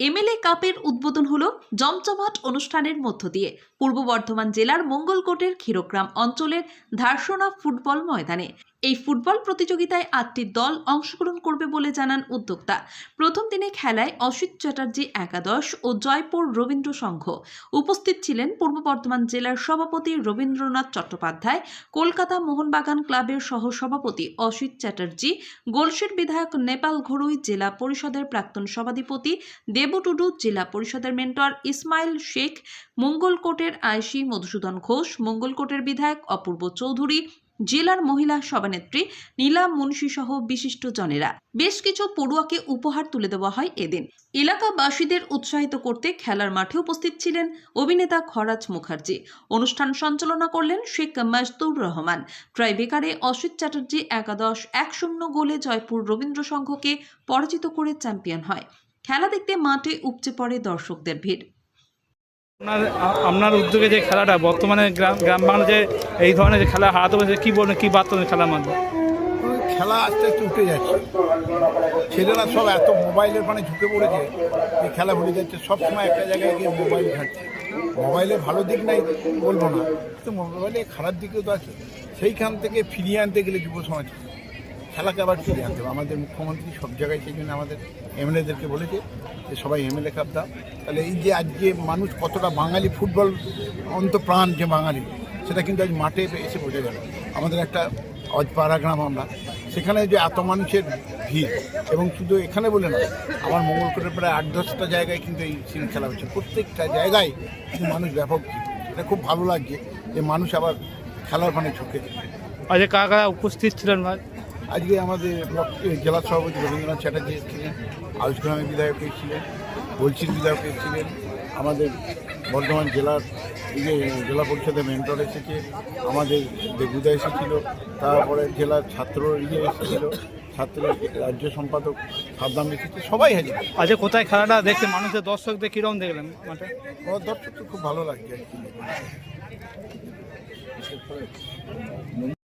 MLA কাপের উদ্বোধন হলো জমজমাট অনুষ্ঠানের মধ্য দিয়ে। পূর্ব বর্ধমান জেলার মঙ্গলকোটের ক্ষীরগ্রাম অঞ্চলের ধারসোনা ফুটবল ময়দানে। এই ফুটবল প্রতিযোগিতায় আটটি দল অংশগ্রহণ করবে বলে জানান উদ্যোক্তা। প্রথম দিনে খেলায় অসিত চ্যাটার্জি, একাদশ ও জয়পুর রবীন্দ্র সংঘ। উপস্থিত ছিলেন পূর্ব বর্ধমান জেলার সভাপতি রবীন্দ্রনাথ চট্টোপাধ্যায়, কলকাতা মোহনবাগান ক্লাবের সহ সভাপতি অসিত চ্যাটার্জি গোলসির বিধায়ক নেপাল ঘরুই জেলা পরিষদের প্রাক্তন সভাধিপতি দেবু টুডু জেলা পরিষদের মেন্টর ইসমাইল শেখ, মঙ্গলকোটের আয়সী মধুসূদন ঘোষ, মঙ্গলকোটের বিধায়ক অপূর্ব চৌধুরী, জেলার মহিলা সভানেত্রী নীলা মুন্সি সহ বিশিষ্ট জনেরা। বেশ কিছু পড়ুয়াকে উপহার তুলে দেওয়া হয় এদিন। এলাকাবাসীদের উৎসাহিত করতে খেলার মাঠে উপস্থিত ছিলেন অভিনেতা খরাজ মুখার্জি। অনুষ্ঠান সঞ্চালনা করলেন শেখ মাজদুর রহমান। ট্রাইবেকারে অসিত চ্যাটার্জি একাদশ এক শূন্য গোলে জয়পুর রবীন্দ্র সংঘকে পরাজিত করে চ্যাম্পিয়ন হয়। খেলা দেখতে মাঠে উপচে পড়ে দর্শকদের ভিড়। আপনার আপনার উদ্যোগে যে খেলাটা বর্তমানে গ্রাম গ্রাম বাংলা যে এই ধরনের যে খেলা হারাতে হয়েছে কী বলবেন কী বার্তা খেলার মাধ্যমে? খেলা আস্তে আস্তে উঠে যাচ্ছে। ছেলেরা সব এত মোবাইলের মানে ঝুঁকে পড়েছে এই খেলা ভুলে যাচ্ছে সব সময় একটা জায়গায় গিয়ে মোবাইল ঘাটছে। মোবাইলে ভালো দিক নাই বলব না। তো মোবাইলে খারাপ দিকও তো আছে। সেইখান থেকে ফিরিয়ে আনতে গেলে যুব সমাজ খেলাকে আবার ফিরিয়ে আনতে হবে। আমাদের মুখ্যমন্ত্রী সব জায়গায় সেই জন্য আমাদের এমএলএদেরকে বলেছে যে সবাই এমএলএ কাপ দাও। তাহলে এই যে আজকে মানুষ কতটা বাঙালি ফুটবল অন্তপ্রাণ যে বাঙালি, সেটা কিন্তু আজ মাঠে এসে বোঝা গেল। আমাদের একটা অজপাড়া গ্রাম আমরা, সেখানে যে এত মানুষের ভিড়, এবং শুধু এখানে বলে না আমার মঙ্গলকোটের প্রায় আট দশটা জায়গায় কিন্তু এই সিন খেলা হচ্ছে। প্রত্যেকটা জায়গায় কিন্তু মানুষ ব্যাপক। এটা খুব ভালো লাগছে যে মানুষ আবার খেলার মানে ঝুঁকে আজ কারা কারা উপস্থিত ছিলেন ভাই? আজকে আমাদের ব্লক জেলা সভাপতি রবীন্দ্রনাথ চ্যাটার্জি এসেছিলেন আউসগ্রামের বিধায়ক এসেছিলেন বলছির বিধায়ক এসেছিলেন আমাদের বর্ধমান জেলার যে জেলা পরিষদের মেন্টর এসেছে আমাদের দেবুদা এসেছিল তারপরে জেলার ছাত্র ইয়ে এসেছিল ছাত্র রাজ্য সম্পাদক সাদ্দাম এসেছে সবাই হাজির। আজ কোথায় খেলাটা দেখতে মানুষের দর্শকদের কীরকম দেখলেন মাঠে? দর্শক তো খুব ভালো লাগছে